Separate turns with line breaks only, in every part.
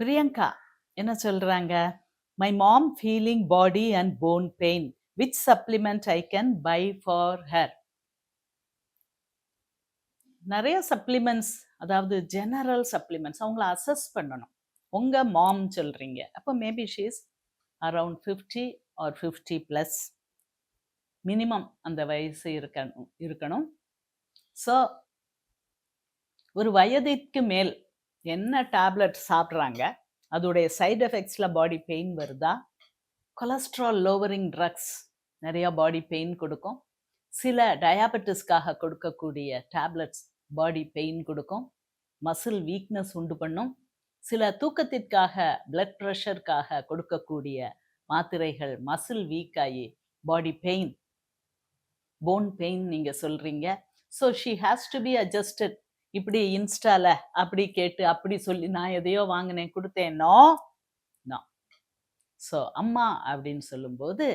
பிரியங்கா என்ன சொல்றாங்க? My mom feeling body and bone pain which supplement I can buy for her நிறைய supplements அதாவது general supplements அவங்கள assess பண்ணணும். உங்கள் மாம் சொல்கிறீங்க அப்போ maybe she's around fifty or fifty plus minimum அந்த வயசு இருக்கணும் இருக்கணும். ஸோ ஒரு வயதிற்கு மேல் என்ன டேப்லெட் சாப்பிட்றாங்க அதோடைய சைடு எஃபெக்ட்ஸில் பாடி பெயின் வருதா? கொலஸ்ட்ரால் லோவரிங் ட்ரக்ஸ் நிறையா பாடி பெயின் கொடுக்கும். சில டயாபெட்டிஸ்க்காக கொடுக்கக்கூடிய டேப்லெட்ஸ் பாடி பெயின் கொடுக்கும். மசில் வீக்னஸ் உண்டு பண்ணும். சில தூக்கத்திற்காக பிளட் ப்ரெஷருக்காக கொடுக்கக்கூடிய மாத்திரைகள் மசில் வீக் ஆகி பாடி பெயின் போன் பெயின் நீங்கள் சொல்கிறீங்க so she has to be adjusted இப்படி இன்ஸ்டால அப்படி கேட்டு அப்படி சொல்லி நான் எதையோ வாங்கினேன் கொடுத்தேனோ? நான் ஸோ அம்மா அப்படின்னு சொல்லும்போது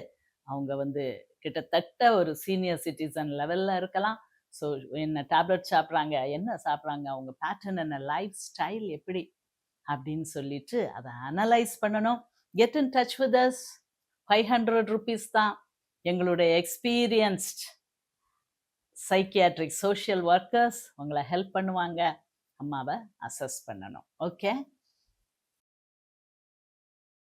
அவங்க வந்து கிட்டத்தட்ட ஒரு சீனியர் சிட்டிசன் லெவலில் இருக்கலாம். ஸோ என்ன டேப்லெட் சாப்பிட்றாங்க என்ன சாப்பிட்றாங்க அவங்க பேட்டர்ன் என்ன லைஃப் ஸ்டைல் எப்படி அப்படின்னு சொல்லிட்டு அதை அனலைஸ் பண்ணணும். Get in touch with us five hundred rupees தான் எங்களுடைய எக்ஸ்பீரியன்ஸ்ட் சைக்கியாட்ரிக் சோஷியல் ஒர்க்கர்ஸ் உங்களை ஹெல்ப் பண்ணுவாங்க. அம்மாவை அசஸ் பண்ணணும். ஓகே